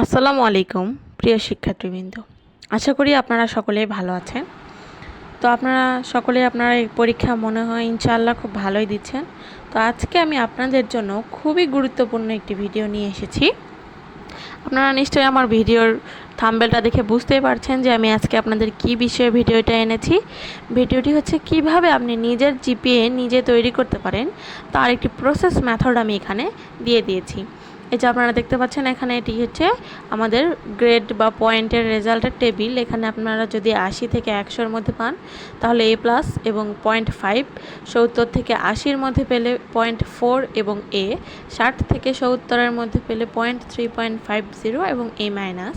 আসসালামু আলাইকুম, প্রিয় শিক্ষার্থীবৃন্দ। আশা করি আপনারা সকলেই ভালো আছেন। তো আপনারা সকলে আপনারা এই পরীক্ষা মনে হয় ইনশাআল্লাহ খুব ভালোই দিচ্ছেন। তো আজকে আমি আপনাদের জন্য খুবই গুরুত্বপূর্ণ একটি ভিডিও নিয়ে এসেছি। আপনারা নিশ্চয়ই আমার ভিডিওর থাম্বেলটা দেখে বুঝতেই পারছেন যে আমি আজকে আপনাদের কি বিষয়ে ভিডিওটা এনেছি। ভিডিওটি হচ্ছে কীভাবে আপনি নিজের জিপিএ নিজে তৈরি করতে পারেন। তার একটি প্রসেস মেথড আমি এখানে দিয়ে দিয়েছি। এই যে আপনারা দেখতে পাচ্ছেন, এখানে এটি হচ্ছে আমাদের গ্রেড বা পয়েন্টের রেজাল্টের টেবিল এখানে আপনারা যদি আশি থেকে একশোর মধ্যে পান, তাহলে এ প্লাস এবং পয়েন্ট ফাইভ সত্তর থেকে আশির মধ্যে পেলে পয়েন্ট ফোর এবং এ ষাট থেকে সত্তরের মধ্যে পেলে point three point five zero এবং এ মাইনাস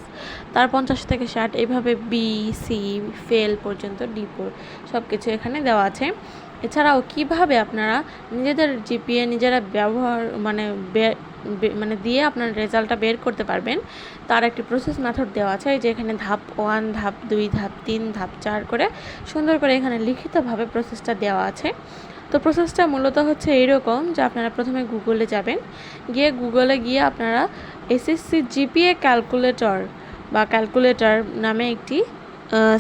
তার পঞ্চাশ থেকে ষাট এভাবে বি সি ফেল পর্যন্ত ডি সব কিছু এখানে দেওয়া আছে। এছাড়াও কীভাবে আপনারা নিজেদের জিপিএ নিজেরা ব্যবহার মানে মানে দিয়ে আপনার রেজাল্টটা বের করতে পারবেন। তার একটি প্রসেস মেথড দেওয়া আছে যে এখানে ধাপ ওয়ান ধাপ দুই, ধাপ তিন, ধাপ চার করে সুন্দর করে এখানে লিখিতভাবে প্রসেসটা দেওয়া আছে। তো প্রসেসটা মূলত হচ্ছে এইরকম যে আপনারা প্রথমে গুগলে যাবেন, গিয়ে গুগলে গিয়ে আপনারা এসএসসি জিপিএ ক্যালকুলেটর বা ক্যালকুলেটর নামে একটি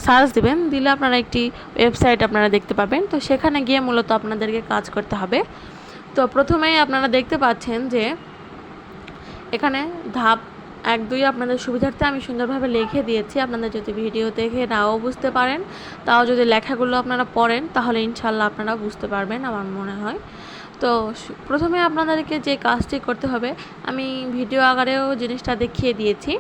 সার্চ দিবেন। দিলে আপনারা একটি ওয়েবসাইট আপনারা দেখতে পাবেন। তো সেখানে গিয়ে মূলত আপনাদেরকে কাজ করতে হবে। তো প্রথমেই আপনারা দেখতে পাচ্ছেন যে এখানে ধাপ এক দুই আপনাদের সুবিধার্থে আমি সুন্দরভাবে লিখে দিয়েছি। আপনাদের যদি ভিডিও দেখে নাও বুঝতে পারেন, তাও যদি লেখাগুলো আপনারা পড়েন, তাহলে ইনশাল্লাহ আপনারা বুঝতে পারবেন, আমার মনে হয়। তো প্রথমে আপনাদেরকে যে কাজটি করতে হবে, আমি ভিডিও আকারেও জিনিসটা দেখিয়ে দিয়েছি।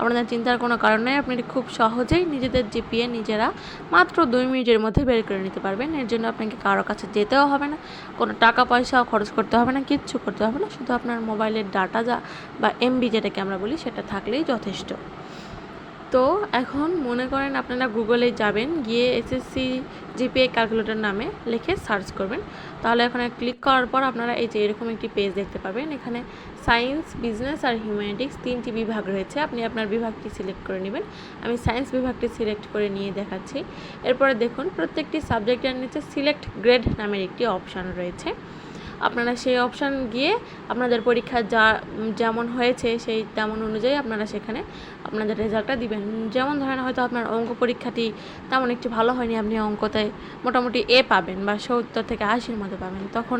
আপনাদের চিন্তার কোনো কারণ নেই, আপনি খুব সহজেই নিজেদের জিপিএ নিজেরা মাত্র দুই মিনিটের মধ্যে বের করে নিতে পারবেন। এর জন্য আপনাকে কারও কাছে যেতেও হবে না, কোনো টাকা পয়সাও খরচ করতে হবে না, কিচ্ছু করতে হবে না, শুধু আপনার মোবাইলের ডাটা যা বা এমবি যেটাকে আমরা বলি, সেটা থাকলেই যথেষ্ট। তো এখন মনে করেন আপনারা গুগলে যাবেন, গিয়ে এসএসসি জিপিএ ক্যালকুলেটর নামে লিখে সার্চ করবেন। তাহলে এখানে ক্লিক করার পর আপনারা এই যে এরকম একটি পেজ দেখতে পাবেন। এখানে সায়েন্স বিজনেস আর হিউম্যানিটিক্স তিনটি বিভাগ রয়েছে। আপনি আপনার বিভাগটি সিলেক্ট করে নেবেন। আমি সায়েন্স বিভাগটি সিলেক্ট করে নিয়ে দেখাচ্ছি। এরপরে দেখুন, প্রত্যেকটি সাবজেক্টের নিচে সিলেক্ট গ্রেড নামের একটি অপশান রয়েছে। আপনারা সেই অপশান গিয়ে আপনাদের পরীক্ষা যা, যেমন হয়েছে সেই তেমন অনুযায়ী আপনারা সেখানে আপনাদের রেজাল্টটা দিবেন। যেমন ধরেন হয়তো আপনার অঙ্ক পরীক্ষাটি তেমন একটু ভালো হয়নি, আপনি অঙ্কতে মোটামুটি এ পাবেন বা সত্তর থেকে আশির মধ্যে পাবেন। তখন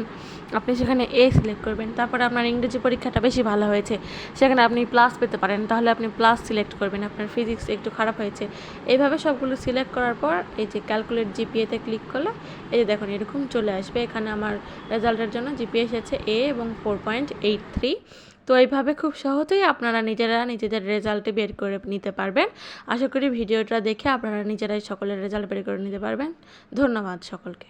আপনি সেখানে এ সিলেক্ট করবেন। তারপরে আপনার ইংরেজি পরীক্ষাটা বেশি ভালো হয়েছে, সেখানে আপনি প্লাস পেতে পারেন। তাহলে আপনি প্লাস সিলেক্ট করবেন। আপনার ফিজিক্স একটু খারাপ হয়েছে। এইভাবে সবগুলো সিলেক্ট করার পর এই যে ক্যালকুলেট জিপিএতে ক্লিক করলে, এই যে দেখুন এরকম চলে আসবে। এখানে আমার রেজাল্টের জন্য জিপিএ এসেছে এ এবং ফোর পয়েন্ট এইট থ্রি তো এইভাবে খুব সহজেই আপনারা নিজেরা নিজেদের রেজাল্টে বের করে নিতে পারবেন। আশা করি ভিডিওটা দেখে আপনারা নিজেরাই সকলের রেজাল্ট বের করে নিতে পারবেন। ধন্যবাদ সকলকে।